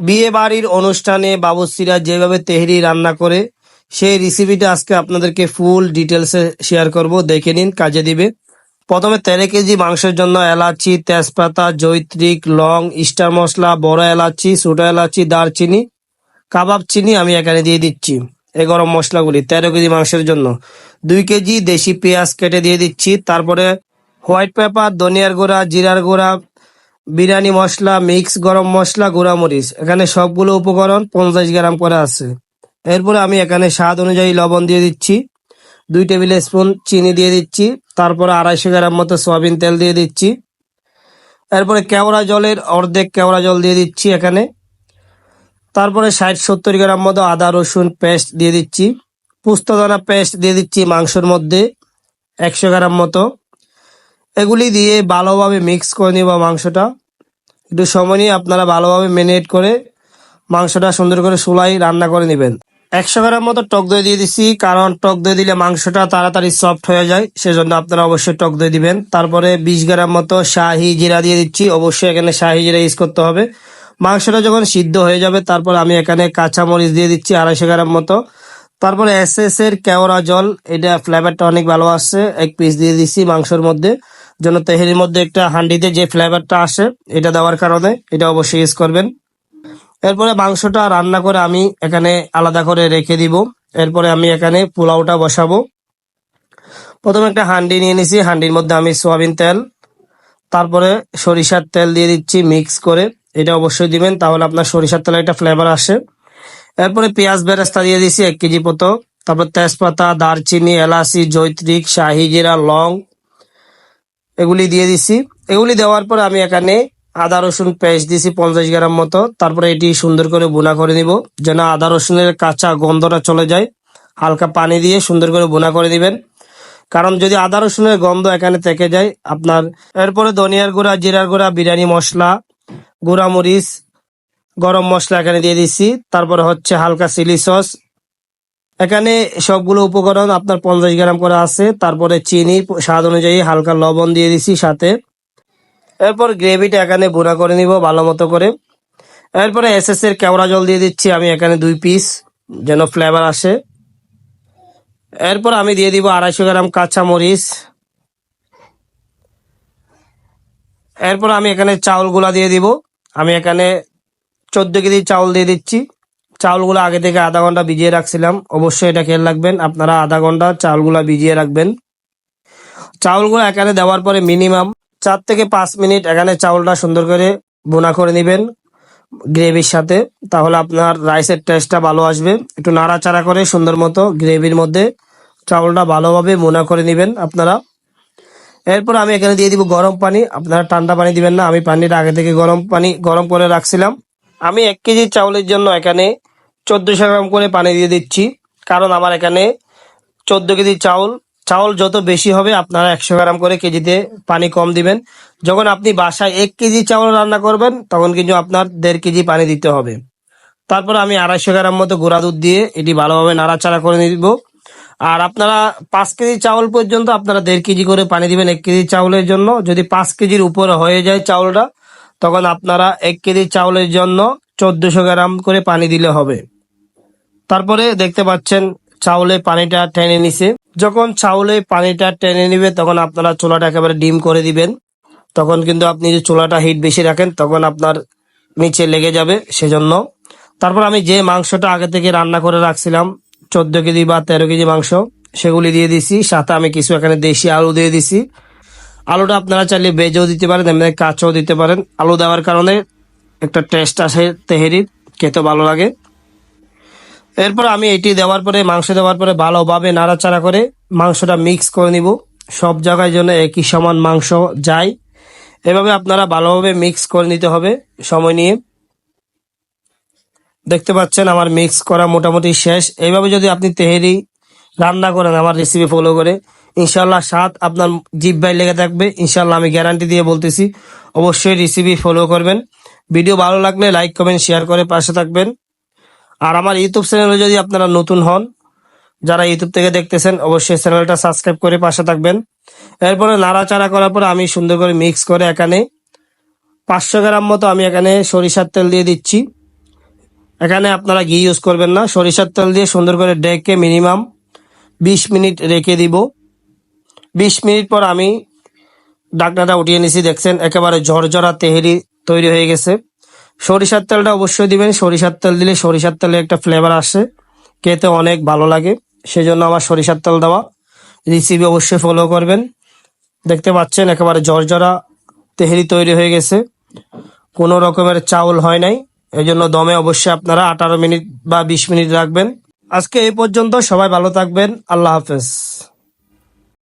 বিয়ে বাড়ির অনুষ্ঠানে বাবুসিরা যেভাবে তেহরি রান্না করে, সেই রেসিপিটা আজকে আপনাদেরকে ফুল ডিটেলসে শেয়ার করব। দেখে নিন, কাজে দিবে। প্রথমে তেরো কেজি মাংসের জন্য এলাচি, তেজপাতা, জৈত্রিক, লং স্টার মশলা, বড় এলাচি, ছোট এলাচি, দারচিনি, কাবাব চিনি আমি এখানে দিয়ে দিচ্ছি, এই গরম মশলাগুলি, তেরো কেজি মাংসের জন্য। দুই কেজি দেশি পেঁয়াজ কেটে দিয়ে দিচ্ছি, তারপরে হোয়াইট পেপার, ধনিয়ার গুঁড়া, জিরার গুঁড়া বিরিয়ানি মশলা, মিক্স গরম মশলা গুঁড়া মরিচ এখানে সবগুলো উপকরণ পঞ্চাশ গ্রাম করে আছে। এরপরে আমি এখানে স্বাদ অনুযায়ী লবণ দিয়ে দিচ্ছি। দুই টেবিল স্পুন চিনি দিয়ে দিচ্ছি। তারপরে আড়াইশো গ্রাম মতো সয়াবিন তেল দিয়ে দিচ্ছি। এরপরে কেওড়া জলের অর্ধেক কেওড়া জল দিয়ে দিচ্ছি এখানে। তারপরে ষাট সত্তর গ্রাম মতো আদা, রসুন পেস্ট দিয়ে দিচ্ছি। পুস্তদানা পেস্ট দিয়ে দিচ্ছি মাংসের মধ্যে একশো গ্রাম মতো। এগুলি দিয়ে ভালোভাবে মিক্স করে নিব মাংসটা। একটু সময় নিয়ে আপনারা ভালোভাবে ম্যারিনেট করে মাংসটা সুন্দর করে সুলাই রান্না করে নেবেন। একশো গ্রাম মতো টক দই দিয়ে দিচ্ছি কারণ টক দই দিলে মাংসটা তাড়াতাড়ি সফট হয়ে যায়, সেজন্য আপনারা অবশ্যই টক দই দিবেন। তারপরে বিশ গ্রাম মতো শাহি জিরা দিয়ে দিচ্ছি, অবশ্যই এখানে শাহি জিরা ইউজ করতে হবে। মাংসটা যখন সিদ্ধ হয়ে যাবে, তারপর আমি এখানে কাঁচা মরিচ দিয়ে দিচ্ছি আড়াইশো গ্রাম মতো। তারপরে এস এস এর কেওড়া জল, এটা ফ্লেভারটা অনেক ভালো আসছে, এক পিস দিয়ে দিচ্ছি মাংসের মধ্যে। যেন তেহেরির মধ্যে একটা হান্ডিতে যে ফ্লেভারটা আসে, এটা দেওয়ার কারণে এটা অবশ্যই ইউজ করবেন। এরপরে মাংসটা রান্না করে আমি এখানে আলাদা করে রেখে দিব। এরপরে আমি এখানে পোলাওটা বসাবো। প্রথমে একটা হান্ডি নিয়ে নিছি। হান্ডির মধ্যে আমি সোয়াবিন তেল, তারপরে সরিষার তেল দিয়ে দিচ্ছি মিক্স করে। এটা অবশ্যই দিবেন, তাহলে আপনার সরিষার তেলে একটা ফ্লেভার আসে। এরপরে পেঁয়াজ বেরেস্তা দিয়ে দিছি এক কেজি মতো। তারপর তেজপাতা, দারচিনি, এলাচি, জৈত্রিক, শাহি জিরা, লং এগুলি দিয়ে দিছি। এগুলি দেওয়ার পর আমি এখানে আদা, রসুন পেস্ট দিছি পঞ্চাশ গ্রাম মতো। তারপরে এটি সুন্দর করে বোনা করে নিব, যেন আদা, রসুনের কাঁচা গন্ধটা চলে যায়। হালকা পানি দিয়ে সুন্দর করে বোনা করে দিবেন। কারণ যদি আদা, রসুনের গন্ধ এখানে থেকে যায়, আপনার এরপরে ধনিয়ার গুঁড়া, জিরার গুঁড়া, বিরিয়ানি মশলা গুঁড়া মরিচ গরম মশলা এখানে দিয়ে দিচ্ছি তারপরে হচ্ছে হালকা চিলি সস এখানে সবগুলো উপকরণ আপনার পঞ্চাশ গ্রাম করে আছে। তারপরে চিনি, স্বাদ অনুযায়ী হালকা লবণ দিয়ে দিছি সাথে। এরপর গ্রেভিটা এখানে বুনা করে নিব ভালো মতো করে। এরপরে এস এস এর কেওড়া জল দিয়ে দিচ্ছি আমি এখানে দুই পিস, যেন ফ্লেভার আসে। এরপর আমি দিয়ে দিব আড়াইশো গ্রাম কাঁচা মরিচ এরপর আমি এখানে চাউলগুলা দিয়ে দিব। আমি এখানে চোদ্দ কেজি চাউল দিয়ে দিচ্ছি। চাউলগুলো আগে থেকে আধা ঘণ্টা ভিজিয়ে রাখছিলাম। অবশ্যই এটা খেয়াল রাখবেন, আপনারা আধা ঘণ্টা চাউলগুলো ভিজিয়ে রাখবেন। চাউলগুলো এখানে দেওয়ার পরে মিনিমাম চার থেকে পাঁচ মিনিট এখানে চাউলটা সুন্দর করে বোনা করে নেবেন গ্রেভির সাথে। তাহলে আপনার রাইসের টেস্টটা ভালো আসবে। একটু নাড়াচাড়া করে সুন্দর মতো গ্রেভির মধ্যে চাউলটা ভালোভাবে বোনা করে নেবেন আপনারা। এরপর আমি এখানে দিয়ে দিব গরম পানি। আপনারা ঠান্ডা পানি দিবেন না, আমি পানিটা আগে থেকে গরম পানি গরম করে রাখছিলাম। আমি এক কেজি চাউলের জন্য এখানে চোদ্দশো গ্রাম করে পানি দিয়ে দিচ্ছি। কারণ আমার এখানে চোদ্দ কেজি চাউল চাউল যত বেশি হবে আপনারা একশো গ্রাম করে কেজিতে পানি কম দিবেন। যখন আপনি বাসায় এক কেজি চাউল রান্না করবেন, তখন কিন্তু আপনার দেড় কেজি পানি দিতে হবে। তারপর আমি আড়াইশো গ্রাম মতো গুঁড়া দুধ দিয়ে এটি ভালোভাবে নাড়াচাড়া করে নিব। আর আপনারা পাঁচ কেজি চাউল পর্যন্ত আপনারা দেড় কেজি করে পানি দিবেন এক কেজি চাউলের জন্য। যদি পাঁচ কেজির উপরে হয়ে যায় চাউলটা, তখন আপনারা এক কেজি চাউলের জন্য চোদ্দশো গ্রাম করে পানি দিলে হবে। তারপরে দেখতে পাচ্ছেন চাউলে পানিটা টেনে নিছে। যখন চাউলে পানিটা টেনে নিবে, তখন আপনারা চুলাটা একেবারে ডিম করে দিবেন। তখন কিন্তু আপনি যে চুলাটা হিট বেশি রাখেন, তখন আপনার নিচে লেগে যাবে সেজন্য। তারপর আমি যে মাংসটা আগে থেকে রান্না করে রাখছিলাম, চোদ্দ কেজি বা তেরো কেজি মাংস, সেগুলি দিয়ে দিছি। সাথে আমি কিছু এখানে দেশি আলু দিয়ে দিছি। আলুটা আপনারা চাইলে বেজেও দিতে পারেন, এমনি কাঁচাও দিতে পারেন। আলু দেওয়ার কারণে একটা টেস্ট আসে তেহেরির খেতে ভালো লাগে। এরপর আমি এটি দেওয়ার পরে, মাংস দেওয়ার পরে ভালোভাবে নাড়াচাড়া করে মাংসটা মিক্স করে নিব। সব জায়গায় জন্য একই সমান মাংস যায়। এভাবে আপনারা ভালোভাবে মিক্স করে নিতে হবে সময় নিয়ে। দেখতে পাচ্ছেন আমার মিক্স করা মোটামুটি শেষ। এইভাবে যদি আপনি তেহেরি রান্না করেন আমার রেসিপি ফলো করে ইনশাল্লাহ স্বাদ আপনার জিব্বাই লেগে থাকবে। ইনশাল্লাহ আমি গ্যারান্টি দিয়ে বলতেছি, অবশ্যই রেসিপি ফলো করবেন। ভিডিও ভালো লাগলে লাইক, কমেন্ট শেয়ার করে পাশে থাকবেন। আর আমার ইউটিউব চ্যানেলে যদি আপনারা নতুন হন, যারা ইউটিউব থেকে দেখতেছেন, অবশ্যই চ্যানেলটা সাবস্ক্রাইব করে পাশে থাকবেন। এরপরে নাড়াচাড়া করার পরে আমি সুন্দর করে মিক্স করে এখানে পাঁচশো গ্রাম মতো আমি এখানে সরিষার তেল দিয়ে দিচ্ছি। এখানে আপনারা ঘি ইউজ করবেন না। সরিষার তেল দিয়ে সুন্দর করে ডেকে মিনিমাম বিশ মিনিট রেখে দিব। বিশ মিনিট পর আমি ডাকনাটা উঠিয়ে নিছি, দেখছেন, একেবারে ঝরঝরা তেহেরি তৈরি হয়ে গেছে। সরিষার তেলটা অবশ্যই দিবেন। সরিষার তেল দিলে সরিষার তেলে একটা ফ্লেভার আসে। খেতে অনেক ভালো লাগে। সেজন্য আমার সরিষার তেল দেওয়া রেসিপি অবশ্যই ফলো করবেন। দেখতে পাচ্ছেন একেবারে ঝরঝরা তেহেরি তৈরি হয়ে গেছে। কোনো রকমের চাউল হয় নাই। এই জন্য দমে অবশ্যই আপনারা আঠারো মিনিট বা বিশ মিনিট রাখবেন। আজকে এই পর্যন্ত সবাই ভালো থাকবেন। আল্লাহ হাফেজ।